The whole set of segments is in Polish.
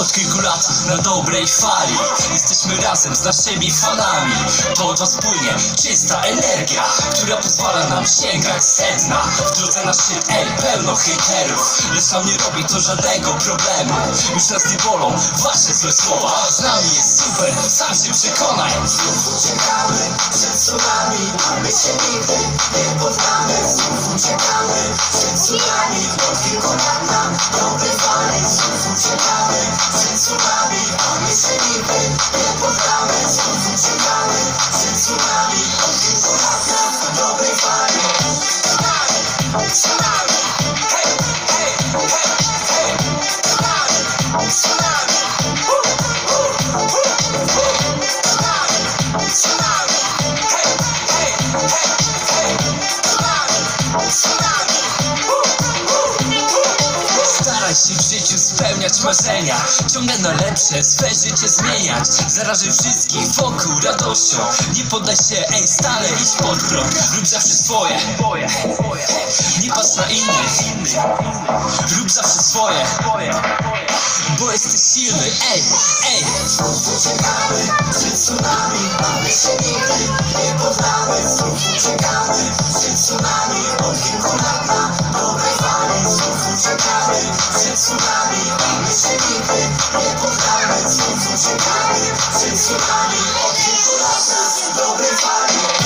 Od kilku lat na dobrej fali Jesteśmy razem z naszymi fanami. To od was płynie czysta energia Która pozwala nam sięgać sedna. W drodze na szczyt, ej, pełno hejterów Lecz nam nie robi to żadnego problemu. Już nas nie bolą wasze złe słowa. Z nami jest super, sam się przekonaj. Znów uciekamy tsunami, my się nigdy nie poddamy Znów uciekamy przed tsunami, od kilku lat na dobry fali Znów uciekamy przed tsunami, a my się nigdy nie poddamy Się w życiu spełniać marzenia. Ciągle na lepsze, swe życie zmieniać. Zarażaj wszystkich wokół radością. Nie poddaj się, ej stale idź pod prąd. Rób zawsze swoje. Nie patrz na innych. Rób zawsze swoje. Bo jesteś silny, ej, ej. Uciekamy przed tsunami, a my się nigdy nie poddamy Znów uciekamy przed tsunami, nie poddamy Znów uciekamy przed tsunami, od kilku lat na dobrej fali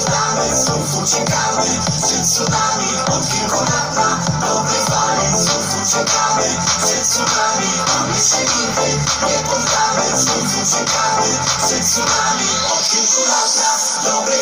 nie poddamy Znów uciekamy przed tsunami, od kilku lat na dobrej fali Znów uciekamy przed tsunami, my się nigdy nie poddamy Znów uciekamy przed tsunami, od kilku lat na dobrej